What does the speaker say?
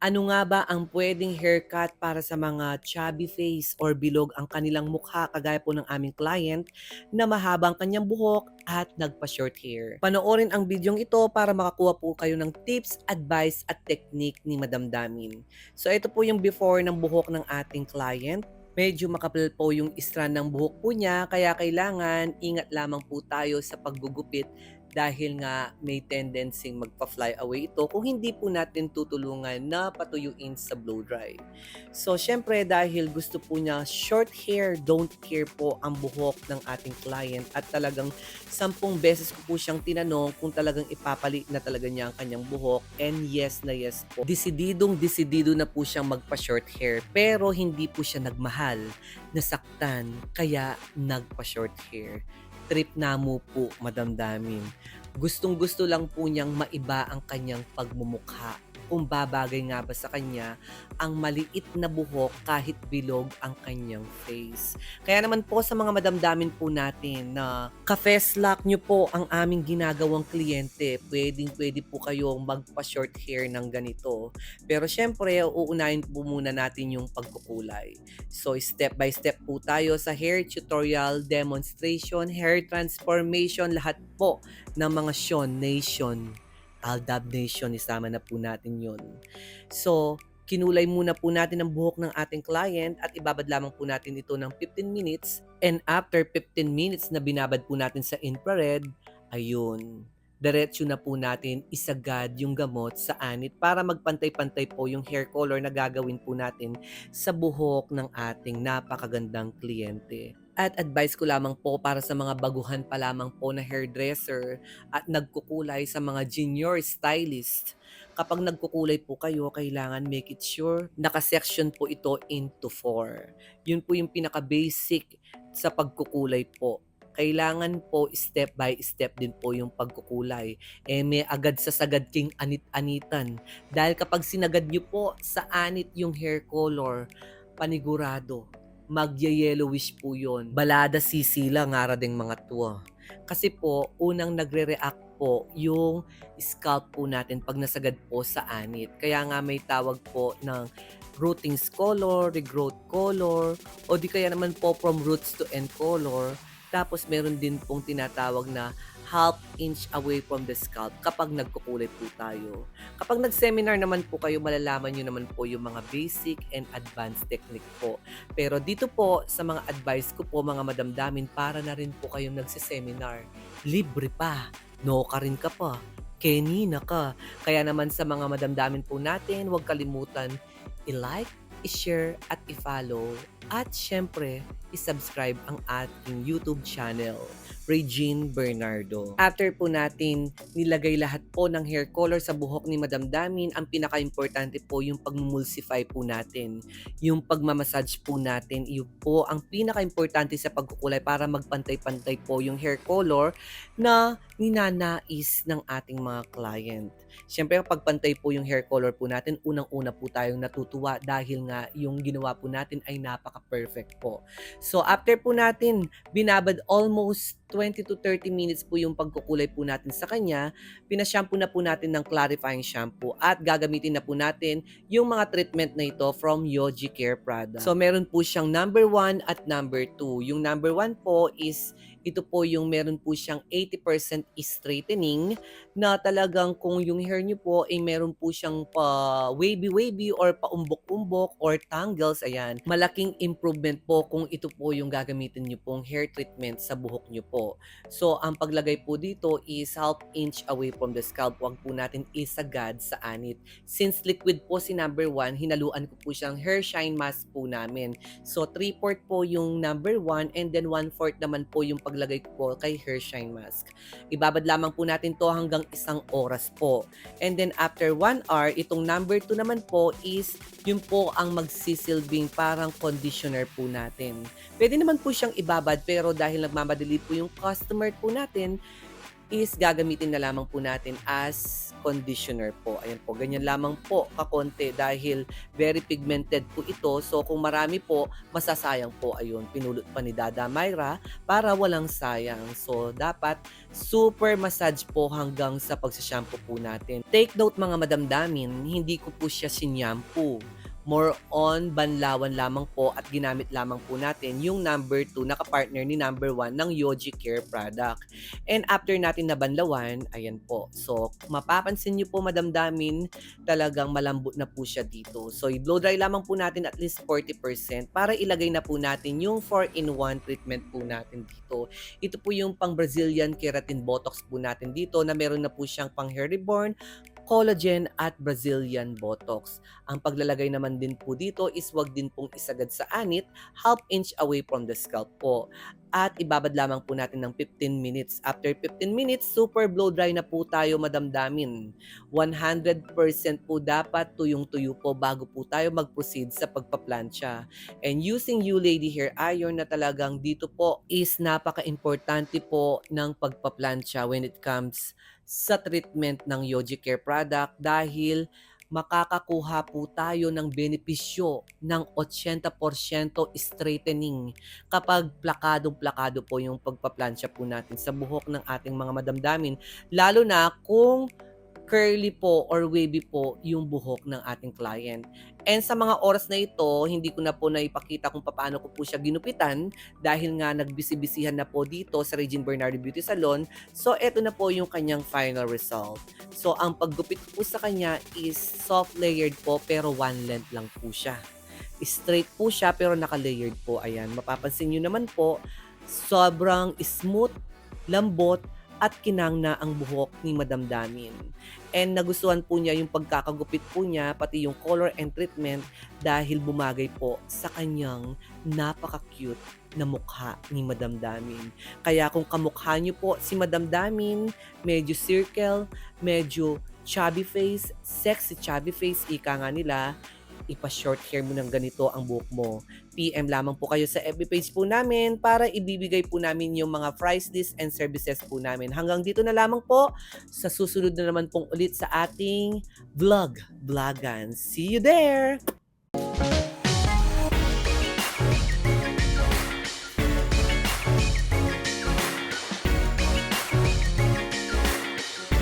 Ano nga ba ang pwedeng haircut para sa mga chubby face or bilog ang kanilang mukha kagaya po ng aming client na mahaba ang kanyang buhok at nagpa-short hair? Panoorin ang bidyong ito para makakuha po kayo ng tips, advice at technique ni Madam Damin. So ito po yung before ng buhok ng ating client. Medyo makapal po yung strand ng buhok po niya kaya kailangan ingat lamang po tayo sa paggugupit dahil nga may tendency magpa-fly away ito kung hindi po natin tutulungan na patuyuin sa blow dry. So, syempre dahil gusto po niya short hair, don't care po ang buhok ng ating client at talagang sampung beses ko po siyang tinanong kung talagang ipapalit na talaga niya ang kanyang buhok and yes na yes po. Desididong desidido na po siyang magpa-short hair pero hindi po siya nagmahal, nasaktan, kaya nagpa-short hair trip na mo po madamdamin. Gustong gusto lang po niyang maiba ang kanyang pagmumukha kung babagay nga ba sa kanya ang maliit na buhok kahit bilog ang kanyang face. Kaya naman po sa mga madamdamin po natin na ka-festlock nyo po ang aming ginagawang kliyente, pwedeng pwede po kayong magpa-short hair ng ganito. Pero syempre, uunahin po muna natin yung pagkukulay. So step by step po tayo sa hair tutorial, demonstration, hair transformation, lahat po ng mga Sean Nation Aldab Nation, isama na po natin yon. So, kinulay muna po natin ang buhok ng ating client at ibabad lamang po natin ito ng 15 minutes. And after 15 minutes na binabad po natin sa infrared, ayun, diretso na po natin isagad yung gamot sa anit para magpantay-pantay po yung hair color na gagawin po natin sa buhok ng ating napakagandang kliyente. At advice ko lamang po para sa mga baguhan pa lamang po na hairdresser at nagkukulay sa mga junior stylist. Kapag nagkukulay po kayo, kailangan make it sure nakasection po ito into 4. Yun po yung pinaka-basic sa pagkukulay po kailangan po step by step din po yung pagkukulay. Eh may agad sa sagad king anit-anitan. Dahil kapag sinagad nyo po sa anit yung hair color, panigurado, magye-yellowish po yon. Balada sisila nga ding mga tuwa. Kasi po, unang nagre-react po yung scalp po natin pag nasagad po sa anit. Kaya nga may tawag po ng rootings color, regrowth color, o di kaya naman po from roots to end color. Tapos meron din pong tinatawag na half inch away from the scalp kapag nagkukulay po tayo. Kapag nag-seminar naman po kayo, malalaman nyo naman po yung mga basic and advanced technique po. Pero dito po, sa mga advice ko po mga madamdamin, para na rin po kayong nagsiseminar. Libre pa. No ka rin ka pa. Kenny na ka. Kaya naman sa mga madamdamin po natin, huwag kalimutan i-like, i-share at i-follow. At syempre, i-subscribe ang ating YouTube channel. Regine Bernardo. After po natin nilagay lahat po ng hair color sa buhok ni Madam Damin, ang pinaka-importante po yung pagmumulsify po natin. Yung pagmamassage po natin, yun po ang pinaka-importante sa pagkukulay para magpantay-pantay po yung hair color na ninanais ng ating mga client. Siyempre, kapag pantay po yung hair color po natin, unang-una po tayong natutuwa dahil nga yung ginawa po natin ay napaka-perfect po. So, after po natin, binabad almost 20 to 30 minutes po yung pagkukulay po natin sa kanya, pinashampoo na po natin ng clarifying shampoo at gagamitin na po natin yung mga treatment na ito from Yogi Care Product. So, meron po siyang number 1 at number 2. Yung number 1 po is ito po yung meron po siyang 80% straightening na talagang kung yung hair niyo po ay meron po siyang pa wavy-wavy or paumbok-umbok or tangles, ayan. Malaking improvement po kung ito po yung gagamitin niyo pong hair treatment sa buhok niyo po. So, ang paglagay po dito is half inch away from the scalp. Huwag po natin isagad sa anit. Since liquid po si number 1, hinaluan ko po siyang hair shine mask po namin. So, 3-4 po yung number 1 and then 1-4 naman po yung paglagay ko po kay hair shine mask. Ibabad lamang po natin to hanggang isang oras po. And then after 1 hour, itong number 2 naman po is yun po ang magsisilbing parang conditioner po natin. Pwede naman po siyang ibabad pero dahil nagmamadali po yung customer po natin, is gagamitin na lamang po natin as conditioner po. Ayan po, ganyan lamang po kakonti dahil very pigmented po ito. So kung marami po, masasayang po. Ayun, pinulot pa ni Dada Myra para walang sayang. So dapat super massage po hanggang sa pagsashampoo po natin. Take note mga madamdamin, hindi ko po siya sinyampo more on banlawan lamang po at ginamit lamang po natin yung number 2 na kapartner ni number 1 ng Yoji Care product. And after natin na banlawan, ayan po. So, mapapansin nyo po madamdamin, talagang malambot na po siya dito. So, i-blow dry lamang po natin at least 40% para ilagay na po natin yung 4-in-1 treatment po natin dito. Ito po yung pang Brazilian Keratin Botox po natin dito na meron na po siyang pang hair reborn, collagen at Brazilian Botox. Ang paglalagay naman din po dito is wag din pong isagad sa anit, half inch away from the scalp po. At ibabad lamang po natin ng 15 minutes. After 15 minutes, super blow dry na po tayo madamdamin. 100% po dapat tuyong-tuyo po bago po tayo mag-proceed sa pagpaplansya. And using you lady hair iron na talagang dito po is napaka-importante po ng pagpaplansya when it comes sa treatment ng Yoji Care product dahil makakakuha po tayo ng benepisyo ng 80% straightening kapag plakadong-plakado po yung pagpaplansya po natin sa buhok ng ating mga madamdamin. Lalo na kung curly po or wavy po yung buhok ng ating client. And sa mga oras na ito, hindi ko na po naipakita kung paano ko po siya ginupitan dahil nga nagbisi-bisihan na po dito sa Regine Bernardo Beauty Salon. So, eto na po yung kanyang final result. So, ang paggupit po sa kanya is soft layered po pero one length lang po siya. Straight po siya pero naka-layered po. Ayan, mapapansin nyo naman po, sobrang smooth, lambot, at kinang na ang buhok ni Madam Damin. And nagustuhan po niya yung pagkakagupit po niya, pati yung color and treatment dahil bumagay po sa kanyang napaka-cute na mukha ni Madam Damin. Kaya kung kamukha niyo po si Madam Damin, medyo circle, medyo chubby face, sexy chubby face, ika nga nila, ipa-short hair mo ng ganito ang buhok mo. PM lamang po kayo sa FB page po namin para ibibigay po namin yung mga price list and services po namin. Hanggang dito na lamang po. Sa susunod na naman pong ulit sa ating vlog, vlogan. See you there!